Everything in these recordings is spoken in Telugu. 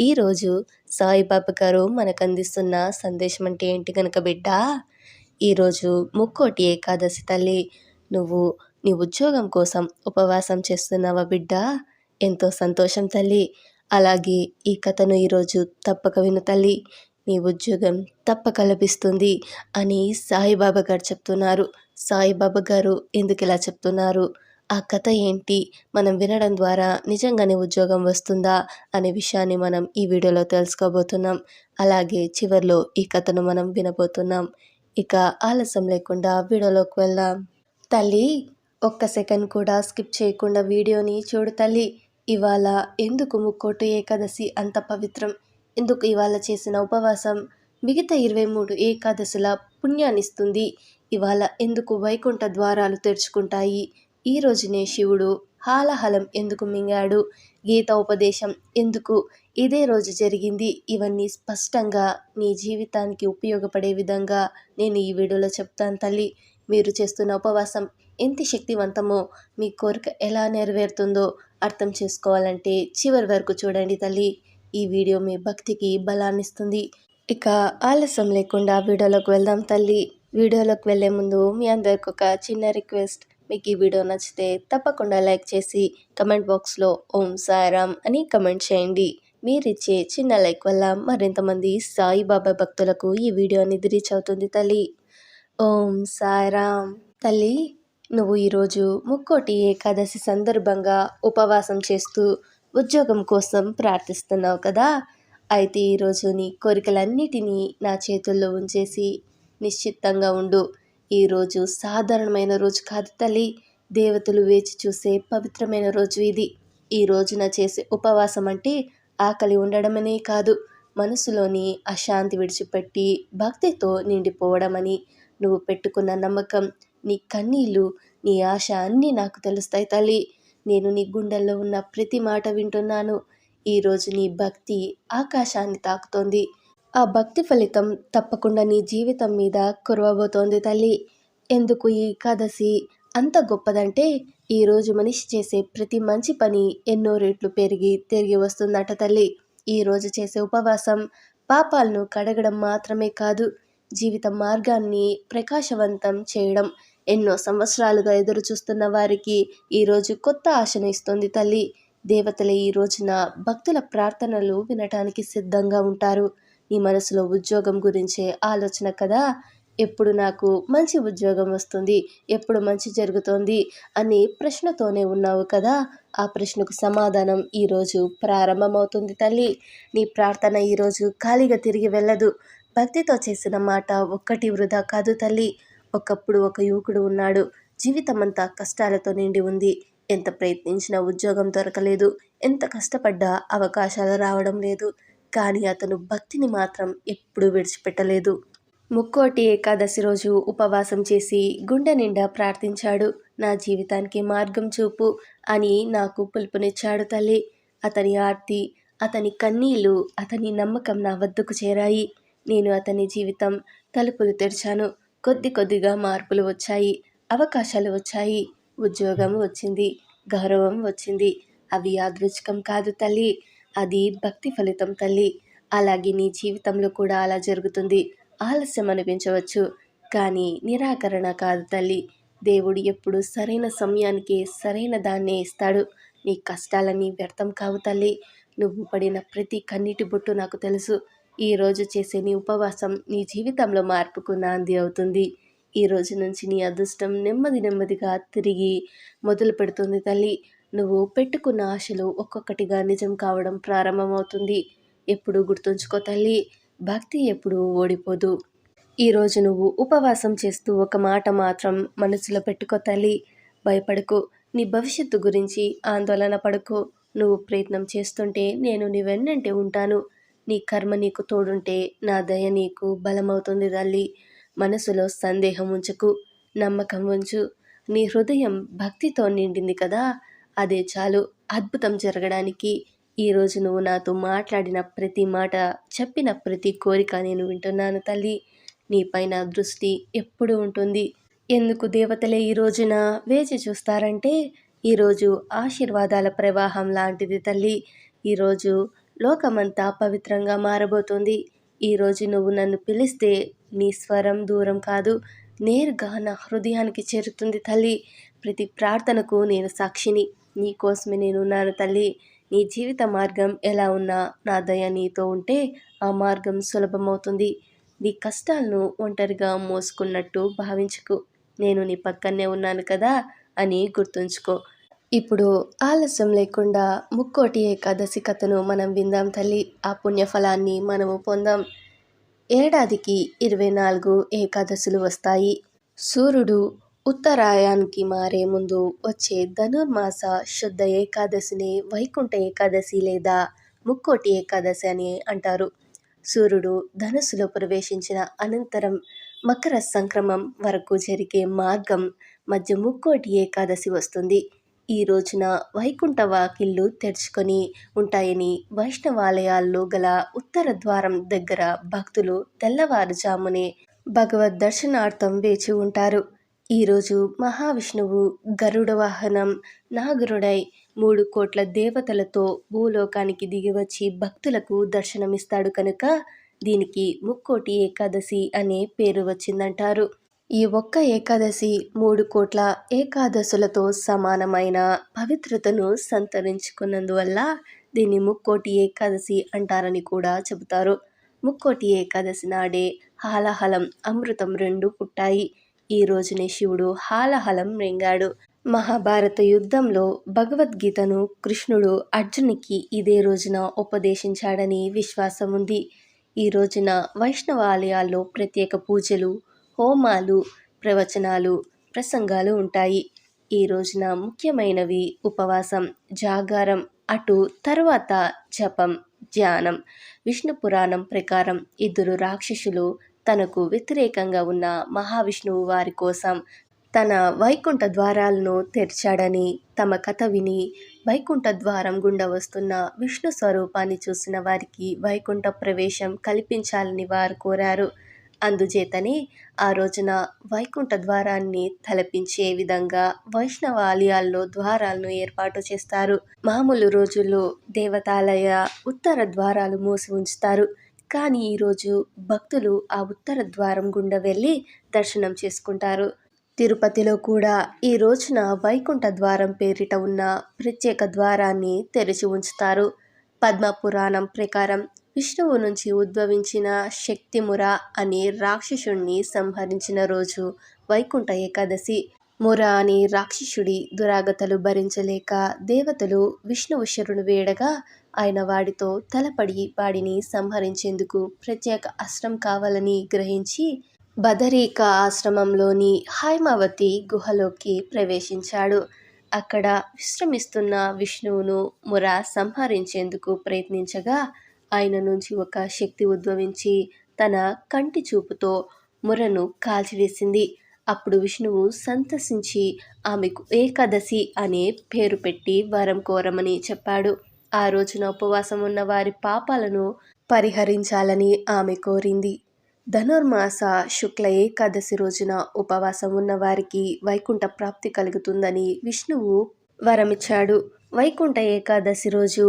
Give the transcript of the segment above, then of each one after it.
ఈరోజు సాయిబాబా గారు మనకు అందిస్తున్న సందేశం అంటే ఏంటి కనుక బిడ్డ? ఈరోజు ముక్కోటి ఏకాదశి తల్లి నువ్వు నీ ఉద్యోగం కోసం ఉపవాసం చేస్తున్నావా బిడ్డ? ఎంతో సంతోషం తల్లి. అలాగే ఈ కథను ఈరోజు తప్పక విను తల్లి. నీ ఉద్యోగం తప్పక లభిస్తుంది అని సాయిబాబా గారు చెప్తున్నారు. సాయిబాబా గారు ఎందుకు ఇలా చెప్తున్నారు? ఆ కథ ఏంటి? మనం వినడం ద్వారా నిజంగానే ఉద్యోగం వస్తుందా? అనే విషయాన్ని మనం ఈ వీడియోలో తెలుసుకోబోతున్నాం. అలాగే చివరిలో ఈ కథను మనం వినబోతున్నాం. ఇక ఆలస్యం లేకుండా వీడియోలోకి వెళ్దాం. తల్లి ఒక్క సెకండ్ కూడా స్కిప్ చేయకుండా వీడియోని చూడు తల్లి. ఇవాళ ఎందుకు ముక్కోటు ఏకాదశి అంత పవిత్రం? ఎందుకు ఇవాళ చేసిన ఉపవాసం? మిగతా ఇరవై మూడు ఏకాదశుల పుణ్యాన్నిస్తుంది. ఇవాళ ఎందుకు వైకుంఠ ద్వారాలు తెరుచుకుంటాయి? ఈ రోజునే శివుడు హాలహలం ఎందుకు మింగాడు? గీత ఉపదేశం ఎందుకు? ఇదే రోజు జరిగింది. ఇవన్నీ స్పష్టంగా నీ జీవితానికి ఉపయోగపడే విధంగా నేను ఈ వీడియోలో చెప్తాను తల్లి. మీరు చేస్తున్న ఉపవాసం ఎంత శక్తివంతమో మీ కోరిక ఎలా నెరవేరుతుందో అర్థం చేసుకోవాలంటే చివరి వరకు చూడండి తల్లి. ఈ వీడియో మీ భక్తికి బలాన్నిస్తుంది. ఇక ఆలస్యం లేకుండా వీడియోలోకి వెళ్దాం తల్లి. వీడియోలోకి వెళ్ళే ముందు మీ అందరికి ఒక చిన్న రిక్వెస్ట్. మీకు ఈ వీడియో నచ్చితే తప్పకుండా లైక్ చేసి కమెంట్ బాక్స్లో ఓం సాయిరామ్ అని కమెంట్ చేయండి. మీరిచ్చే చిన్న లైక్ వల్ల మరింతమంది సాయిబాబా భక్తులకు ఈ వీడియో అనేది రీచ్ అవుతుంది తల్లి. ఓం సారాం. తల్లి నువ్వు ఈరోజు ముక్కోటి ఏకాదశి సందర్భంగా ఉపవాసం చేస్తూ ఉద్యోగం కోసం ప్రార్థిస్తున్నావు కదా? అయితే ఈరోజు నీ కోరికలన్నిటినీ నా చేతుల్లో ఉంచేసి నిశ్చిత్తంగా ఉండు. ఈరోజు సాధారణమైన రోజు కాదు తల్లి. దేవతలు వేచి చూసే పవిత్రమైన రోజు ఇది. ఈ రోజున చేసే ఉపవాసం అంటే ఆకలి ఉండడమనే కాదు. మనసులోని అశాంతి విడిచిపెట్టి భక్తితో నిండిపోవడమని నువ్వు పెట్టుకున్న నమ్మకం నీ కన్నీళ్ళు నీ ఆశ అన్నీ నాకు తెలుస్తాయి తల్లి. నేను నీ గుండెల్లో ఉన్న ప్రతి మాట వింటున్నాను. ఈరోజు నీ భక్తి ఆకాశాన్ని తాకుతోంది. ఆ భక్తి ఫలితం తప్పకుండా నీ జీవితం మీద కురవబోతోంది తల్లి. ఎందుకు ఈ ఏకాదశి అంత గొప్పదంటే ఈరోజు మనిషి చేసే ప్రతి మంచి పని ఎన్నో రెట్లు పెరిగి తిరిగి వస్తుందట తల్లి. ఈరోజు చేసే ఉపవాసం పాపాలను కడగడం మాత్రమే కాదు జీవిత మార్గాన్ని ప్రకాశవంతం చేయడం ఎన్నో సంవత్సరాలుగా ఎదురు చూస్తున్న వారికి ఈరోజు కొత్త ఆశను ఇస్తుంది తల్లి. దేవతలే ఈ రోజున భక్తుల ప్రార్థనలు వినటానికి సిద్ధంగా ఉంటారు. నీ మనసులో ఉద్యోగం గురించే ఆలోచన కదా? ఎప్పుడు నాకు మంచి ఉద్యోగం వస్తుంది ఎప్పుడు మంచి జరుగుతోంది అని ప్రశ్నతోనే ఉన్నావు కదా? ఆ ప్రశ్నకు సమాధానం ఈరోజు ప్రారంభమవుతుంది తల్లి. నీ ప్రార్థన ఈరోజు ఖాళీగా తిరిగి వెళ్ళదు. భక్తితో చేసిన మాట ఒక్కటి వృధా కాదు తల్లి. ఒకప్పుడు ఒక యువకుడు ఉన్నాడు. జీవితమంతా కష్టాలతో నిండి ఉంది. ఎంత ప్రయత్నించినా ఉద్యోగం దొరకలేదు. ఎంత కష్టపడ్డా అవకాశాలు రావడం లేదు. కానీ అతను భక్తిని మాత్రం ఎప్పుడూ విడిచిపెట్టలేదు. ముక్కోటి ఏకాదశి రోజు ఉపవాసం చేసి గుండె నిండా ప్రార్థించాడు. నా జీవితానికి మార్గం చూపు అని నాకు పిలుపునిచ్చాడు తల్లి. అతని ఆర్తి అతని కన్నీళ్ళు అతని నమ్మకం నా వద్దకు చేరాయి. నేను అతని జీవితం తలుపులు తెరిచాను. కొద్ది కొద్దిగా మార్పులు వచ్చాయి. అవకాశాలు వచ్చాయి. ఉద్యోగం వచ్చింది. గౌరవం వచ్చింది. అవి యాదృచ్ఛికం కాదు తల్లి. అది భక్తి ఫలితం తల్లి. అలాగే నీ జీవితంలో కూడా అలా జరుగుతుంది. ఆలస్యం అనిపించవచ్చు. కానీ నిరాకరణ కాదు తల్లి. దేవుడు ఎప్పుడు సరైన సమయానికి సరైన దాన్నే ఇస్తాడు. నీ కష్టాలన్నీ వ్యర్థం కావు తల్లి. నువ్వు పడిన ప్రతి కన్నీటి బొట్టు నాకు తెలుసు. ఈరోజు చేసే నీ ఉపవాసం నీ జీవితంలో మార్పుకు నాంది అవుతుంది. ఈ రోజు నుంచి నీ అదృష్టం నెమ్మది నెమ్మదిగా తిరిగి మొదలు పెడుతుంది తల్లి. నువ్వు పెట్టుకున్న ఆశలు ఒక్కొక్కటిగా నిజం కావడం ప్రారంభమవుతుంది. ఎప్పుడు గుర్తుంచుకో తల్లి భక్తి ఎప్పుడు ఓడిపోదు. ఈరోజు నువ్వు ఉపవాసం చేస్తూ ఒక మాట మాత్రం మనసులో పెట్టుకో తల్లి. భయపడకు నీ భవిష్యత్తు గురించి ఆందోళన పడుకో. నువ్వు ప్రయత్నం చేస్తుంటే నేను నీ వెన్నంటే ఉంటాను. నీ కర్మ నీకు తోడుంటే నా దయ నీకు బలమవుతుంది తల్లి. మనసులో సందేహం ఉంచకు నమ్మకం ఉంచు. నీ హృదయం భక్తితో నిండింది కదా. అదే చాలు. అద్భుతం జరగడానికి ఈరోజు నువ్వు నాతో మాట్లాడిన ప్రతి మాట చెప్పిన ప్రతి కోరిక నేను వింటున్నాను తల్లి. నీపైన దృష్టి ఎప్పుడు ఉంటుంది. ఎందుకు దేవతలే ఈ రోజున వేచి చూస్తారంటే ఈరోజు ఆశీర్వాదాల ప్రవాహం లాంటిది తల్లి. ఈరోజు లోకమంతా పవిత్రంగా మారబోతుంది. ఈరోజు నువ్వు నన్ను పిలిస్తే నీ స్వరం దూరం కాదు నేరుగా నా హృదయానికి చేరుతుంది తల్లి. ప్రతి ప్రార్థనకు నేను సాక్షిని. నీ కోసమే నేను ఉన్నాను తల్లి. నీ జీవిత మార్గం ఎలా ఉన్నా నా దయ నీతో ఉంటే ఆ మార్గం సులభమవుతుంది. నీ కష్టాలను ఒంటరిగా మోసుకున్నట్టు భావించుకు. నేను నీ పక్కనే ఉన్నాను కదా అని గుర్తుంచుకో. ఇప్పుడు ఆలస్యం లేకుండా ముక్కోటి ఏకాదశి కథను మనం విందాం తల్లి. ఆ పుణ్యఫలాన్ని మనము పొందాం. ఏడాదికి ఇరవై నాలుగు ఏకాదశులు వస్తాయి. సూర్యుడు ఉత్తరాయానికి మారే ముందు వచ్చే ధనుర్మాస శుద్ధ ఏకాదశిని వైకుంఠ ఏకాదశి లేదా ముక్కోటి ఏకాదశి అని అంటారు. సూర్యుడు ధనుసులో ప్రవేశించిన అనంతరం మకర సంక్రమం వరకు జరిగే మార్గం మధ్య ముక్కోటి ఏకాదశి వస్తుంది. ఈ రోజున వైకుంఠ వాకిళ్ళు తెరుచుకొని ఉంటాయని వైష్ణవాలయాల్లో గల ఉత్తర ద్వారం దగ్గర భక్తులు తెల్లవారుజామునే భగవద్ దర్శనార్థం వేచి ఉంటారు. ఈరోజు మహావిష్ణువు గరుడ వాహనం నాగరుడై మూడు కోట్ల దేవతలతో భూలోకానికి దిగివచ్చి భక్తులకు దర్శనమిస్తాడు కనుక దీనికి ముక్కోటి ఏకాదశి అనే పేరు వచ్చిందంటారు. ఈ ఒక్క ఏకాదశి మూడు కోట్ల ఏకాదశులతో సమానమైన పవిత్రతను సంతరించుకున్నందువల్ల దీన్ని ముక్కోటి ఏకాదశి అంటారని కూడా చెబుతారు. ముక్కోటి ఏకాదశి నాడే హాలహలం అమృతం రెండు పుట్టాయి. ఈ రోజునే శివుడు హాలహలం రింగాడు మహాభారత యుద్ధంలో భగవద్గీతను కృష్ణుడు అర్జునికి ఇదే రోజున ఉపదేశించాడని విశ్వాసం ఉంది. ఈ రోజున వైష్ణవ ఆలయాల్లో ప్రత్యేక పూజలు హోమాలు ప్రవచనాలు ప్రసంగాలు ఉంటాయి. ఈ రోజున ముఖ్యమైనవి ఉపవాసం జాగారం అటు తర్వాత జపం ధ్యానం విష్ణు పురాణం ప్రకారం ఇద్దరు రాక్షసులు తనకు వ్యతిరేకంగా ఉన్న మహావిష్ణువు వారి కోసం తన వైకుంఠ ద్వారాలను తెరిచాడని తమ కథ విని వైకుంఠ ద్వారం గుండా వస్తున్న విష్ణు స్వరూపాన్ని చూసిన వారికి వైకుంఠ ప్రవేశం కల్పించాలని వారు కోరారు. అందుచేతనే ఆ రోజున వైకుంఠ ద్వారాన్ని తలపించే విధంగా వైష్ణవ ఆలయాల్లో ద్వారాలను ఏర్పాటు చేస్తారు. మామూలు రోజుల్లో దేవతాలయ ఉత్తర ద్వారాలు మూసి ఉంచుతారు. కానీ ఈరోజు భక్తులు ఆ ఉత్తర ద్వారం గుండా వెళ్ళి దర్శనం చేసుకుంటారు. తిరుపతిలో కూడా ఈ రోజున వైకుంఠ ద్వారం పేరిట ఉన్న ప్రత్యేక ద్వారాన్ని తెరిచి ఉంచుతారు. పద్మ పురాణం ప్రకారం విష్ణువు నుంచి ఉద్భవించిన శక్తిముర అనే రాక్షసుణ్ణి సంహరించిన రోజు వైకుంఠ ఏకాదశి. ముర అనే రాక్షసుడి దురాగతలు భరించలేక దేవతలు విష్ణువు శరుడు వేడగా ఆయన వాడితో తలపడి వాడిని సంహరించేందుకు ప్రత్యేక అస్త్రం కావాలని గ్రహించి బదరీక ఆశ్రమంలోని హైమావతి గుహలోకి ప్రవేశించాడు. అక్కడ విశ్రమిస్తున్న విష్ణువును ముర సంహరించేందుకు ప్రయత్నించగా ఆయన నుంచి ఒక శక్తి ఉద్భవించి తన కంటి చూపుతో మురను కాల్చివేసింది. అప్పుడు విష్ణువు సంతసించి ఆమెకు ఏకాదశి అనే పేరు పెట్టి వరం కోరమని చెప్పాడు. ఆ రోజున ఉపవాసం ఉన్న వారి పాపాలను పరిహరించాలని ఆమె కోరింది. ధనుర్మాస శుక్ల ఏకాదశి రోజున ఉపవాసం ఉన్న వారికి వైకుంఠ ప్రాప్తి కలుగుతుందని విష్ణువు వరమిచ్చాడు. వైకుంఠ ఏకాదశి రోజు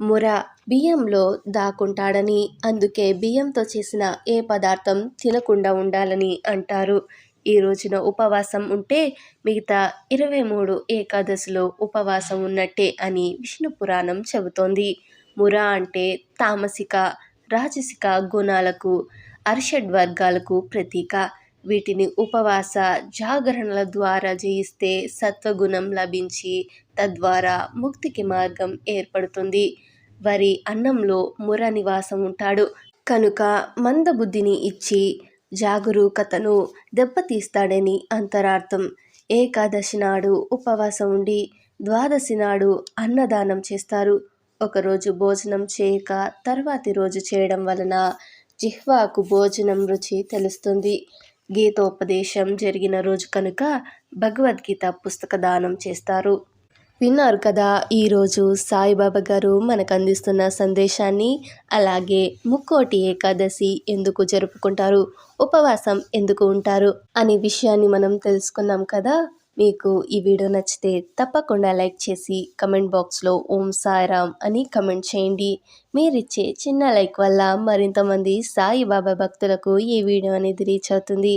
ముర బియ్యంలో దాక్కుంటాడని అందుకే బియ్యంతో చేసిన ఏ పదార్థం తినకుండా ఉండాలని అంటారు. ఈ రోజున ఉపవాసం ఉంటే మిగతా ఇరవై మూడు ఏకాదశిలో ఉపవాసం ఉన్నట్టే అని విష్ణు పురాణం చెబుతోంది. ముర అంటే తామసిక రాజసిక గుణాలకు అర్షడ్ వర్గాలకు ప్రతీక. వీటిని ఉపవాస జాగరణల ద్వారా జయిస్తే సత్వగుణం లభించి తద్వారా ముక్తికి మార్గం ఏర్పడుతుంది. వరి అన్నంలో ముర నివాసం ఉంటాడు. కనుక మందబుద్ధిని ఇచ్చి జాగరూకతను దెబ్బతీస్తాడని అంతరార్థం. ఏకాదశి నాడు ఉపవాసం ఉండి ద్వాదశి నాడు అన్నదానం చేస్తారు. ఒకరోజు భోజనం చేయక తర్వాతి రోజు చేయడం వలన జిహ్వాకు భోజనం రుచి తెలుస్తుంది. గీతోపదేశం జరిగిన రోజు కనుక భగవద్గీత పుస్తక దానం చేస్తారు. విన్నారు కదా ఈరోజు సాయిబాబా గారు మనకు అందిస్తున్న సందేశాన్ని. అలాగే ముక్కోటి ఏకాదశి ఎందుకు జరుపుకుంటారు ఉపవాసం ఎందుకు ఉంటారు అనే విషయాన్ని మనం తెలుసుకున్నాం కదా. మీకు ఈ వీడియో నచ్చితే తప్పకుండా లైక్ చేసి కమెంట్ బాక్స్లో ఓం సాయిరామ్ అని కమెంట్ చేయండి. మీరిచ్చే చిన్న లైక్ వల్ల మరింతమంది సాయిబాబా భక్తులకు ఈ వీడియో అనేది రీచ్ అవుతుంది.